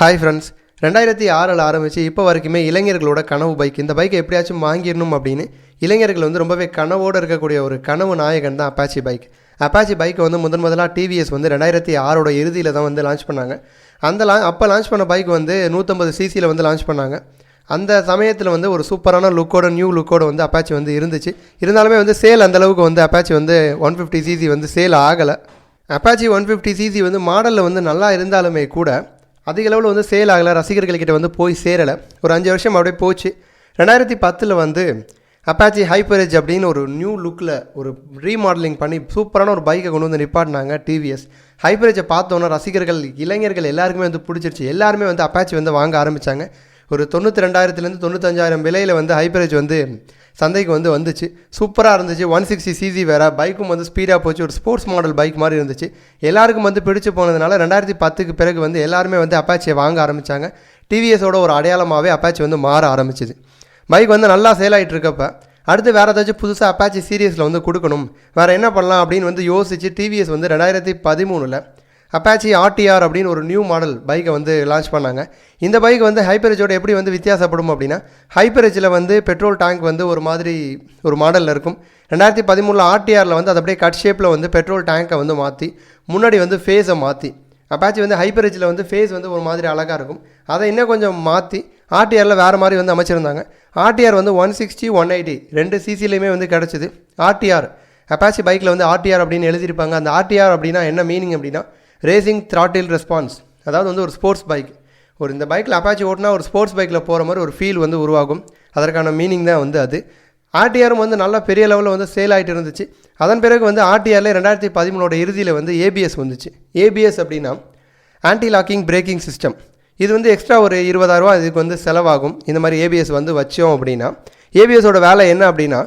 Hi friends ரெண்டாயிரத்தி ஆறில் ஆரம்பித்து இப்போ வரைக்குமே இளைஞர்களோட கனவு பைக் இந்த பைக்கை எப்படியாச்சும் வாங்கிடணும் அப்படின்னு இளைஞர்கள் வந்து ரொம்பவே கனவோடு இருக்கக்கூடிய ஒரு கனவு நாயகன் தான் அப்பாச்சி பைக் அப்பாச்சி பைக்கை வந்து முதன் முதலாக டிவிஎஸ் வந்து ரெண்டாயிரத்தி ஆறோட இறுதியில் தான் வந்து லான்ச் பண்ணாங்க. அந்த லா அப்போ லான்ச் பண்ண பைக் வந்து நூற்றம்பது சிசியில் வந்து லான்ச் பண்ணாங்க. அந்த சமயத்தில் வந்து ஒரு சூப்பரான லுக்கோட நியூ லுக்கோட வந்து அப்பாச்சி வந்து இருந்துச்சு. இருந்தாலுமே வந்து சேல் அந்த அளவுக்கு வந்து அப்பாச்சி வந்து ஒன் ஃபிஃப்டி சிசி வந்து சேல் ஆகலை. அப்பாச்சி ஒன் ஃபிஃப்டி சிசி வந்து மாடலில் வந்து நல்லா இருந்தாலுமே கூட அதிக அளவில் வந்து சேல் ஆகலை. ரசிகர்கள்கிட்ட வந்து போய் சேரலை. ஒரு அஞ்சு வருஷம் அப்படியே போச்சு. ரெண்டாயிரத்தி பத்தில் வந்து அப்பாச்சி ஹைப்பரேஜ் அப்படின்னு ஒரு நியூ லுக்கில் ஒரு ரீமாடலிங் பண்ணி சூப்பரான ஒரு பைக்கை கொண்டு வந்து நிப்பாட்டினாங்க டிவிஎஸ் ஹைப்பரேஜை பார்த்தோன்னா ரசிகர்கள் இளைஞர்கள் எல்லாருக்குமே வந்து பிடிச்சிருச்சு. எல்லாருமே வந்து அப்பாச்சி வந்து வாங்க ஆரம்பித்தாங்க ஒரு தொண்ணூற்றி ரெண்டாயிரத்துலேருந்து தொண்ணூத்தஞ்சாயிரம் விலையில் வந்து ஹைப்பரேஜ் வந்து சந்தைக்கு வந்து வந்துச்சு. சூப்பராக இருந்துச்சு. ஒன் சிக்ஸ்டி சிசி வேறு. பைக்கும் வந்து ஸ்பீடாக போச்சு. ஒரு ஸ்போர்ட்ஸ் மாடல் பைக் மாதிரி இருந்துச்சு. எல்லாருக்கும் வந்து பிடிச்சு போனதுனால ரெண்டாயிரத்தி பத்துக்கு பிறகு வந்து எல்லாருமே வந்து அப்பாச்சியை வாங்க ஆரம்பித்தாங்க டிவிஎஸோட ஒரு அடையாளமாகவே அப்பாச்சி வந்து மாற ஆரம்பிச்சிது. பைக் வந்து நல்லா சேல் ஆகிட்டு இருக்கப்ப அடுத்து வேறு ஏதாச்சும் புதுசாக அப்பாச்சி சீரியஸில் வந்து கொடுக்கணும். வேறு என்ன பண்ணலாம் அப்படின்னு வந்து யோசித்து டிவிஎஸ் வந்து ரெண்டாயிரத்தி பதிமூணில் அப்பாச்சி ஆர்டிஆர் அப்படின்னு ஒரு நியூ மாடல் பைக்கை வந்து லான்ச் பண்ணாங்க. இந்த பைக் வந்து ஹைப்பரேஜோட எப்படி வந்து வித்தியாசப்படும் அப்படின்னா ஹைப்பரேஜில் வந்து பெட்ரோல் டேங்க் வந்து ஒரு மாதிரி ஒரு மாடலில் இருக்கும். ரெண்டாயிரத்தி பதிமூணில் ஆர்டிஆரில் வந்து அது அப்படியே கட் ஷேப்பில் வந்து பெட்ரோல் டேங்கை வந்து மாற்றி முன்னாடி வந்து ஃபேஸை மாற்றி அப்பாச்சி வந்து ஹைப்பரேஜில் வந்து ஃபேஸ் வந்து ஒரு மாதிரி அழகாக இருக்கும். அதை இன்னும் கொஞ்சம் மாற்றி ஆர்டிஆரில் வேறு மாதிரி வந்து அமைச்சிருந்தாங்க. ஆர்டிஆர் வந்து ஒன் சிக்ஸ்டி ஒன் எயிட்டி ரெண்டு சிசிலையுமே வந்து கிடச்சிது. ஆர்டிஆர் அப்பாச்சி பைக்கில் வந்து ஆர்டிஆர் அப்படின்னு எழுதியிருப்பாங்க. அந்த ஆர்டிஆர் அப்படின்னா என்ன மீனிங் அப்படின்னா ரேசிங் த்ராட்டில் ரெஸ்பான்ஸ் அதாவது வந்து ஒரு ஸ்போர்ட்ஸ் பைக் ஒரு இந்த பைக்கில் அப்பாச்சி ஓட்டினா ஒரு ஸ்போர்ட்ஸ் பைக்கில் போகிற மாதிரி ஒரு ஃபீல் வந்து உருவாகும். அதற்கான மீனிங் தான் வந்து அது. ஆர்டிஆரும் வந்து நல்லா பெரிய லெவலில் வந்து சேல் ஆகிட்டு இருந்துச்சு. அதன் பிறகு வந்து ஆர்டிஆரில் ரெண்டாயிரத்தி பதிமூணோட இறுதியில் வந்து ஏபிஎஸ் வந்துச்சு. ஏபிஎஸ் அப்படின்னா ஆன்டி லாக்கிங் பிரேக்கிங் சிஸ்டம் இது வந்து எக்ஸ்ட்ரா ஒரு இருபதாயிரரூவா இதுக்கு வந்து செலவாகும். இந்த மாதிரி ஏபிஎஸ் வந்து வச்சோம் அப்படின்னா ஏபிஎஸோட வேலை என்ன அப்படின்னா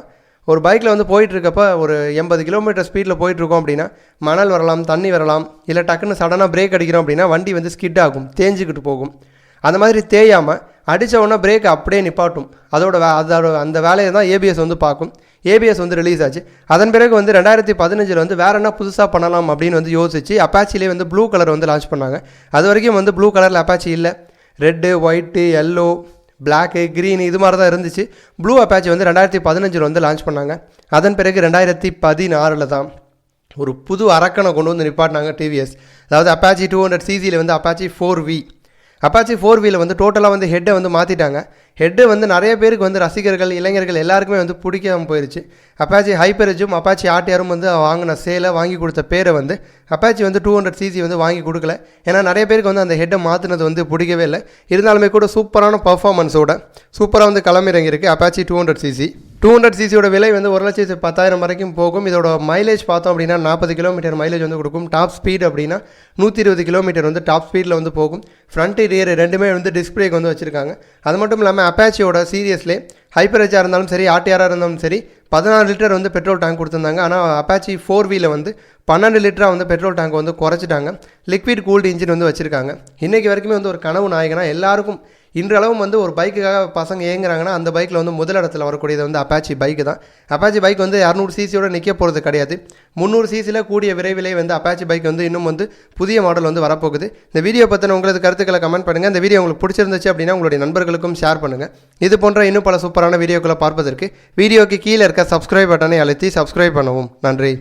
ஒரு பைக்கில் வந்து போயிட்டுருக்கப்ப ஒரு எண்பது கிலோமீட்டர் ஸ்பீடில் போயிட்டுருக்கோம் அப்படின்னா மணல் வரலாம் தண்ணி வரலாம் இல்லை டக்குன்னு சடனாக பிரேக் அடிக்கிறோம் அப்படின்னா வண்டி வந்து ஸ்கிட் ஆகும் தேஞ்சிக்கிட்டு போகும். அந்த மாதிரி தேயாமல் அடித்த உடனே பிரேக் அப்படியே நிப்பாட்டும். அதோட வே அதோட அந்த வேலையை தான் ஏபிஎஸ் வந்து பார்க்கும். ஏபிஎஸ் வந்து ரிலீஸ் ஆச்சு. அதன் பிறகு வந்து ரெண்டாயிரத்தி பதினஞ்சில் வந்து வேறு என்ன புதுசாக பண்ணலாம் அப்படின்னு வந்து யோசிச்சு அப்பாச்சிலே வந்து ப்ளூ கலர் வந்து லான்ச் பண்ணாங்க. அது வரைக்கும் வந்து ப்ளூ கலரில் அப்பாச்சி இல்லை. Red white yellow black green இது மாதிரி தான் இருந்துச்சு. ப்ளூ அப்பாச்சி வந்து ரெண்டாயிரத்தி பதினஞ்சில் வந்து லான்ச் பண்ணாங்க. அதன் பிறகு ரெண்டாயிரத்தி பதினாறில் தான் ஒரு புது அரக்கனை கொண்டு வந்து நிப்பாட்டினாங்க டிவிஎஸ் அதாவது அப்பாச்சி டூ ஹண்ட்ரட் சிசியில் வந்து Apache four V Apache four வியில் வந்து டோட்டலாக வந்து ஹெட்டை வந்து மாற்றிட்டாங்க ஹெட்டு வந்து நிறைய பேருக்கு வந்து ரசிகர்கள் இளைஞர்கள் எல்லாருக்குமே வந்து பிடிக்காமல் போயிடுச்சு அப்பாச்சி ஹைப்பரேஜும் அப்பாச்சி ஆர்டிஆரும் வந்து வாங்கின சேலை வாங்கி கொடுத்த பேரை வந்து அப்பாச்சி வந்து டூ ஹண்ட்ரட் சிசி வந்து வாங்கி கொடுக்கல. ஏன்னா நிறைய பேருக்கு வந்து அந்த ஹெட்டை மாற்றினது வந்து பிடிக்கவே இல்லை. இருந்தாலுமே கூட சூப்பரான பர்ஃபார்மன்ஸோட சூப்பராக வந்து களமிறங்கியிருக்கு Apache two hundred CC two hundred சிசியோட விலை வந்து ஒரு லட்சத்து பத்தாயிரம் வரைக்கும் போகும். இதோட மைலேஜ் பார்த்தோம் அப்படின்னா நாற்பது கிலோமீட்டர் மைலேஜ் வந்து கொடுக்கும். டாப் ஸ்பீட் அப்படின்னா நூற்றி இருபது கிலோமீட்டர் வந்து டாப் ஸ்பீடில் வந்து போகும். ஃப்ரண்ட் ரியர் ரெண்டுமே வந்து டிஸ்பிளேக்கு வந்து வச்சுருக்காங்க. அது மட்டும் இல்லாமல் அப்பாச்சியோட சீரியஸ்லே ஹைப்பரேஜாக இருந்தாலும் சரி ஆர்டிஆராக இருந்தாலும் சரி பதினாறு லிட்டர் வந்து பெட்ரோல் டேங்க் கொடுத்துருந்தாங்க. ஆனால் அப்பாச்சி ஃபோர் வீல வந்து பன்னெண்டு லிட்டராக வந்து பெட்ரோல் டேங்க் வந்து குறைச்சிட்டாங்க. லிக்விட் கூல்டு இன்ஜின் வந்து வச்சுருக்காங்க. இன்றைக்கி வரைக்குமே வந்து ஒரு கனவு நாயகனா எல்லாருக்கும் இன்றளவும் வந்து ஒரு பைக்குக்காக பசங்க ஏங்குறாங்கன்னா அந்த பைக்கில் வந்து முதலிடத்தில் வரக்கூடியது வந்து அப்பாச்சி பைக்கு தான். அப்பாச்சி பைக் வந்து இரநூறு சிசியோட நிற்க போகிறது கிடையாது. முந்நூறு சிசியில் கூடிய விரைவிலே வந்து அப்பாச்சி பைக் வந்து இன்னும் வந்து புதிய மாடல் வந்து வரப்போகுது. இந்த வீடியோ பற்றின உங்களது கருத்துக்களை கமெண்ட் பண்ணுங்கள் இந்த வீடியோ உங்களுக்கு பிடிச்சிருந்துச்சு அப்படின்னா உங்களுடைய நண்பர்களுக்கும் ஷேர் பண்ணுங்கள் இது போன்ற இன்னும் பல சூப்பரான வீடியோக்களை பார்ப்பதற்கு வீடியோக்கு கீழே இருக்க சப்ஸ்கிரைப் பட்டனை அழுத்தி சப்ஸ்கிரைப் பண்ணவும். நன்றி.